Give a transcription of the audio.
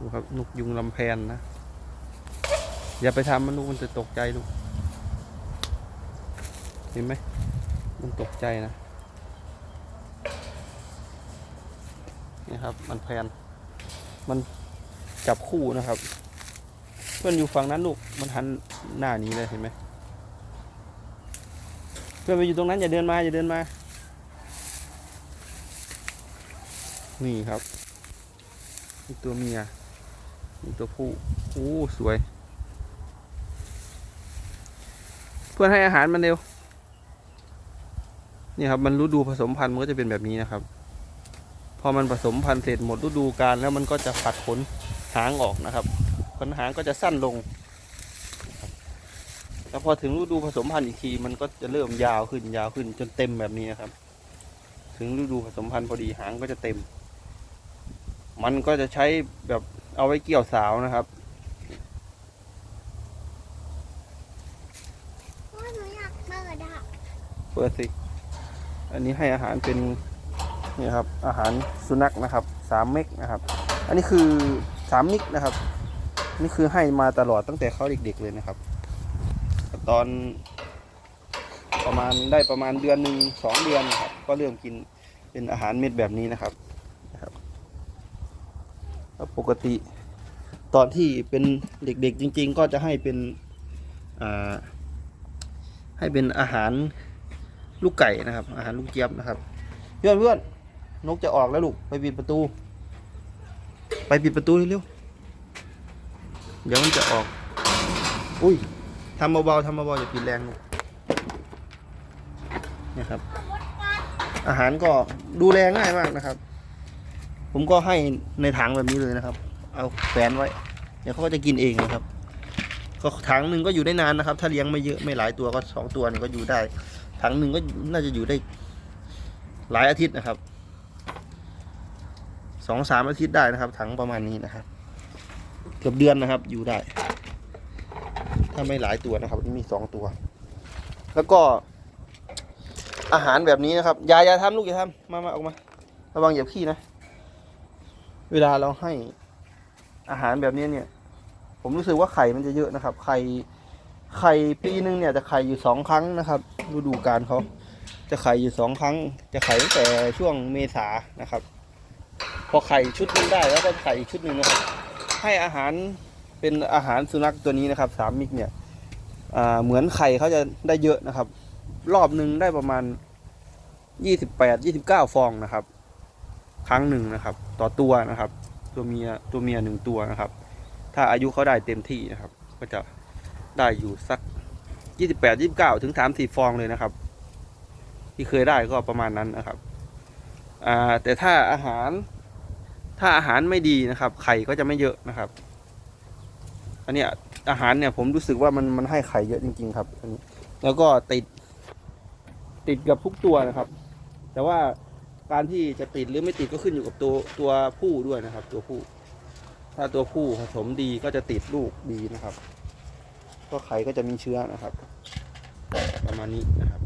ดูครับนกยุงลำแพนนะ อย่าไปทำมันลูกมันจะตกใจลูก เห็นไหม มันตกใจนะ นี่ครับ มันแพน มันจับคู่นะครับ เพื่อนอยู่ฝั่งนั้นลูก มันหันหน้านี้เลยเห็นไหม เพื่อนไปอยู่ตรงนั้นอย่าเดินมาอย่าเดินมา นี่ครับ ตัวเมีย นี่ตัวผู้โอ้สวย เพื่อนให้อาหารมันเร็ว นี่ครับมันฤดูผสมพันธุ์มันก็จะเป็นแบบนี้นะครับ พอมันผสมพันธุ์เสร็จหมดฤดูกาลแล้วมันก็จะผัดขนหางออกนะครับ ขนหางก็จะสั้นลงแล้วพอถึงฤดูผสมพันธุ์อีกทีมันก็จะเริ่มยาวขึ้นยาวขึ้นจนเต็มแบบนี้นะครับ ถึงฤดูผสมพันธุ์พอดีหางก็จะเต็ม มันก็จะใช้แบบ เอาไว้เกี่ยวสาวนะครับพ่อหนูอยากเปิดอะเปิดสิ อันนี้ให้อาหารเป็นนี่ครับ อาหารสุนัขนะครับสามเมกนะครับ อันนี้คือสามมิกนะครับ นี่คือให้มาตลอดตั้งแต่เขาเด็กๆเลยนะครับ ตอนประมาณได้ประมาณเดือนหนึ่งสองเดือนนครับก็เริ่มกินเป็นอาหารเม็ดแบบนี้นะครับ แล้วปกติตอนที่เป็นเด็กๆจริง ๆ ก็จะให้เป็นให้เป็นอาหารลูกไก่นะครับ อาหารลูกเจี๊ยบนะครับ เพื่อนเพื่อนนกจะออกแล้วลูกไปปิดประตู ไปปิดประตูเร็วๆเดี๋ยวมันจะออก อุ้ยทำเบาๆทำเบาๆอย่าปิดแรงลูกนี่ยครับ อาหารก็ดูแลง่ายมากนะครับ ผมก็ให้ในถังแบบนี้เลยนะครับ เอาแขวนไว้ เดี๋ยวเขาก็จะกินเองนะครับ ก็ถังหนึ่งก็อยู่ได้นานนะครับ ถ้าเลี้ยงไม่เยอะไม่หลายตัวก็สองตัวนี่ก็อยู่ได้ ถังหนึ่งก็น่าจะอยู่ได้ หลายอาทิตย์นะครับสองสามอาทิตย์ได้นะครับ ถังประมาณนี้นะครับ เกือบเดือนนะครับ อยู่ได้ ถ้าไม่หลายตัวนะครับมีสองตัว แล้วก็อาหารแบบนี้นะครับอย่าอย่าทำลูกอย่าทำมามาออกมา ระวังเหยียบขี้นะ เวลาเราให้อาหารแบบนี้เนี่ย ผมรู้สึกว่าไข่มันจะเยอะนะครับ ไข่ไข่ปีหนึ่งเนี่ยจะไข่อยู่สองครั้งนะครับฤดูกาลเขาจะไข่อยู่สองครั้ง จะไข่ตั้งแต่ช่วงเมษานะครับ พอไข่ชุดหนึงได้แล้วก็ไข่อีกชุดหนึ่งนะครับ ให้อาหารเป็นอาหารสุนัขตัวนี้นะครับสามมิกเนี่ยเหมือนไข่เขาจะได้เยอะนะครับ รอบหนึ่งได้ประมาณยี่สิบแปดยี่สิบเก้าฟองนะครับ ครั้งหนึ่งนะครับ ต่อตัวนะครับ ตัวเมียตัวเมียหนึ่งตัวนะครับ ถ้าอายุเขาได้เต็มที่นะครับ ก็จะได้อยู่สักยี่สิบแปดยี่สิบเก้าถึงสามสี่ฟองเลยนะครับ ที่เคยได้ก็ประมาณนั้นนะครับอ่าแต่ถ้าอาหาร ถ้าอาหารไม่ดีนะครับ ไข่ก็จะไม่เยอะนะครับ อันเนี้ยอาหารเนี่ยผมรู้สึกว่ามันมันให้ไข่เยอะจริง ๆ ครับอันนี้แล้วก็ติดติดกับทุกตัวนะครับ แต่ว่า การที่จะติดหรือไม่ติดก็ขึ้นอยู่กับตัวตัวผู้ด้วยนะครับ ตัวผู้ ถ้าตัวผู้ผสมดีก็จะติดลูกดีนะครับ ก็ไข่ก็จะมีเชื้อนะครับ ประมาณนี้นะครับ